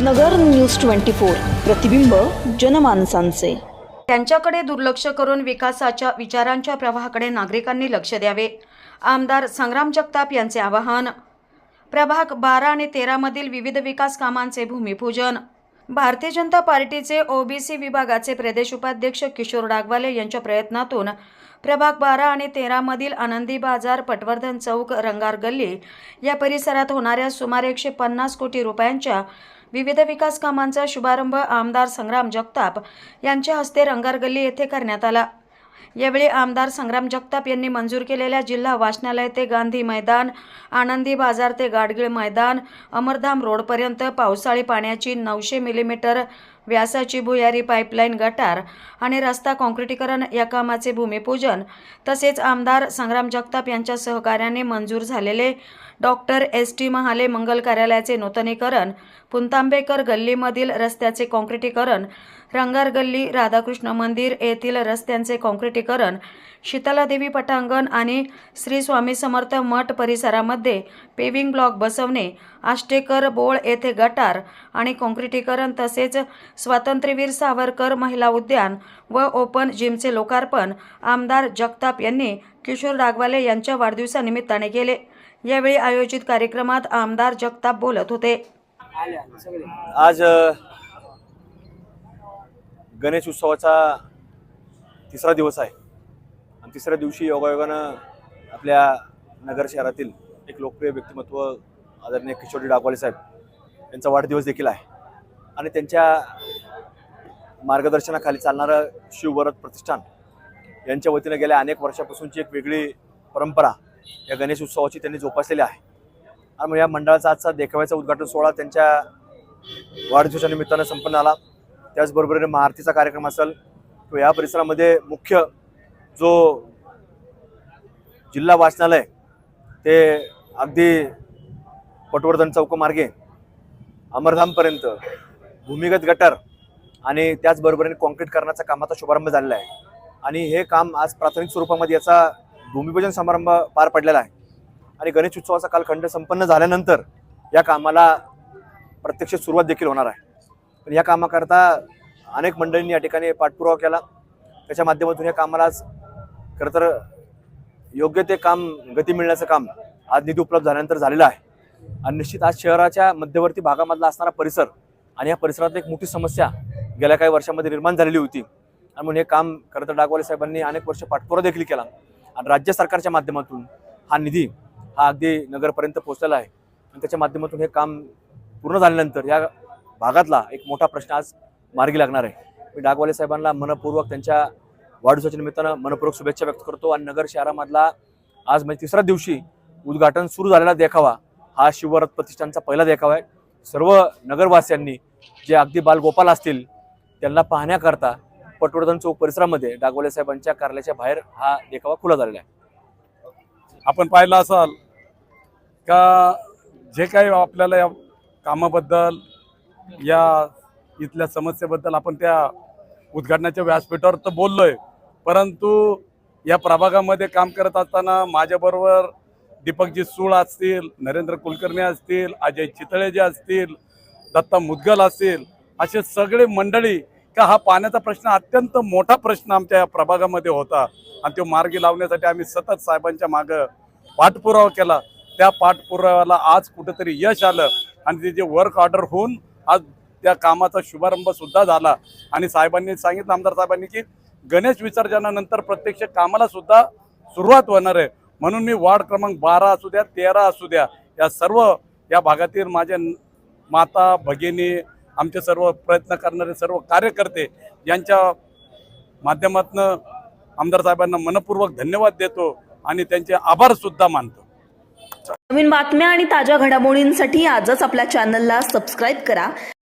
नगर news twenty four. प्रतिबिंब जनमानसांचे. त्यांच्याकडे दुर्लक्ष करून विकासाच्या विचारांच्या प्रवाहाकडे नागरिकांनी लक्ष द्यावे. आमदार संग्राम जगताप यांचे आवाहन. प्रभाग बारा आणि तेरामधील विविध विकास कामांचे भूमिपूजन. भारतीय जनता पार्टीचे ओबीसी विभागाचे प्रदेश उपाध्यक्ष किशोर डागवाले यांच्या प्रयत्नातून प्रभाग बारा आणि तेरामधील आनंदी बाजार पटवर्धन चौक रंगार गल्ली या परिसरात होणाऱ्या सुमारे एकशे पन्नास कोटी रुपयांच्या विविध विकास कामांचा शुभारंभ आमदार संग्राम जगताप यांच्या हस्ते रंगार गल्ली येथे करण्यात आला. यावेळी आमदार संग्राम जगताप यांनी मंजूर केलेल्या जिल्हा वाचनालय ते गांधी मैदान आनंदी बाजार ते गाडगीळ मैदान अमरधाम रोडपर्यंत पावसाळी पाण्याची नऊशे मिलीमीटर व्यासाची भुयारी पाईपलाईन गटार आणि रस्ता काँक्रिटीकरण या कामाचे भूमिपूजन तसेच आमदार संग्राम जगताप यांच्या सहकार्याने मंजूर झालेले डॉक्टर एस टी महाले मंगल कार्यालयाचे नूतनीकरण पुंतांबेकर गल्लीमधील रस्त्याचे काँक्रिटीकरण रंगार गल्ली राधाकृष्ण मंदिर येथील रस्त्यांचे काँक्रिटीकरण शीतलादेवी पटांगण आणि श्री स्वामी समर्थ मठ परिसरामध्ये पेविंग ब्लॉक बसवणे आष्टेकर बोळ येथे गटार आणि काँक्रिटीकरण तसेच स्वातंत्र्यवीर सावरकर महिला उद्यान व ओपन जिमचे लोकार्पण आमदार जगताप यांनी किशोर डागवाले यांच्या वाढदिवसानिमित्ताने केले. यावेळी आयोजित कार्यक्रमात आमदार जगताप बोलत होते. आज गणेश उत्सवाचा तिसरा दिवस आहे. आणि तिसऱ्या दिवशी योगायोगानं आपल्या नगर शहरातील एक लोकप्रिय व्यक्तिमत्व आदरणीय किशोरजी डागवाले साहेब यांचा वाढदिवस देखील आहे. आणि त्यांच्या मार्गदर्शनाखाली चालणारं शिवभरत प्रतिष्ठान यांच्या वतीनं गेल्या अनेक वर्षापासूनची एक वेगळी परंपरा या गणेश उत्सवाची त्यांनी जोपासलेली आहे. आणि या मंडळाचा आजचा देखाव्याचा उद्घाटन सोहळा त्यांच्या वाढदिवसाच्या निमित्तानं संपन्न आला त्याचबरोबर महाआरतीचा कार्यक्रम असेल किंवा या परिसरामध्ये मुख्य जो जिल्हा वाचनालय ते अगदी पटवर्धन चौकमार्गे अमरधामपर्यंत भूमिगत गटर आणि त्याचबरोबरीने कॉन्क्रीट करण्याचा कामाचा शुभारंभ झालेला आहे. आणि हे काम आज प्राथमिक स्वरूपामध्ये याचा भूमिपूजन समारंभ पार पडलेला आहे. आणि गणेश उत्सवाचा कालखंड संपन्न झाल्यानंतर या कामाला प्रत्यक्ष सुरुवात देखील होणार आहे. पण या कामाकरता अनेक मंडळींनी या ठिकाणी पाठपुरावा केला. त्याच्या माध्यमातून या कामाला आज खरं तर योग्य ते काम गती मिळण्याचं काम आज निधी उपलब्ध झाल्यानंतर झालेलं आहे. आणि निश्चित आज शहराच्या मध्यवर्ती भागामधला असणारा परिसर आणि या परिसरात एक मोठी समस्या गेल्या काही वर्षामध्ये निर्माण झालेली होती. आणि म्हणून हे काम खरं तर डागवाले साहेबांनी अनेक वर्ष पाठपुरा देखील केला. आणि राज्य सरकारच्या माध्यमातून हा निधी हा अगदी नगरपर्यंत पोहोचलेला आहे. आणि त्याच्या माध्यमातून हे काम पूर्ण झाल्यानंतर या भागातला एक मोठा प्रश्न आज मार्गी लागणार आहे. मी डागवाले साहेबांना मनपूर्वक त्यांच्या वाढदिवसाच्या निमित्तानं मनपूर्वक शुभेच्छा व्यक्त करतो. आणि नगर शहरामधला आज म्हणजे तिसऱ्या दिवशी उद्घाटन सुरू झालेला देखावा. हा शिवरथ प्रतिष्ठानचा पहिला देखावा आहे. सर्व नगरवासियांनी जे अगदी बालगोपाल असतील त्यांना पाहण्याकरता पटवर्धन चौक परिसरामध्ये डागवाले साहेबांच्या कार्यालयाच्या बाहेर हा देखावा खुला झालेला आहे. आपण पाहिलं असाल का जे काही आपल्याला या कामाबद्दल या इथल्या समस्येबद्दल आपण त्या उद्घाटनाच्या व्यासपीठावर तर बोललोय परंतु या प्रभागामध्ये काम करत असताना माझ्याबरोबर दीपकजी सूळ असतील नरेंद्र कुलकर्णी असतील अजय चितळे जे असतील दत्ता मुदगल असतील असे सगळे मंडळी का हा पाण्याचा प्रश्न अत्यंत मोठा प्रश्न आमच्या या प्रभागामध्ये होता. आणि तो मार्गी लावण्यासाठी आम्ही सतत साहेबांच्या मागं पाठपुरावा केला. त्या पाठपुराव्याला आज कुठेतरी यश आलं. आणि ते जे वर्क ऑर्डर होऊन आज त्या कामाचा शुभारंभ सुद्धा झाला. आणि साहेबांनी सांगितलं आमदार साहेबांनी की गणेश विसर्जनानंतर प्रत्यक्ष कामाला सुद्धा सुरुवात होणार आहे. म्हणून मी वार्ड क्रमांक बारा असू द्या तेरा असू द्या या सर्व या भागातील माझ्या माता भगिनी आमचे सर्व प्रयत्न करणारे सर्व कार्यकर्ते यांच्या माध्यमातून आमदार साहेबांना मनपूर्वक धन्यवाद देतो आणि त्यांचे आभार सुद्धा मानतो. नवीन बातम्या आणि ताज्या घडामोडींसाठी आजच आपल्या चॅनलला सबस्क्राईब करा.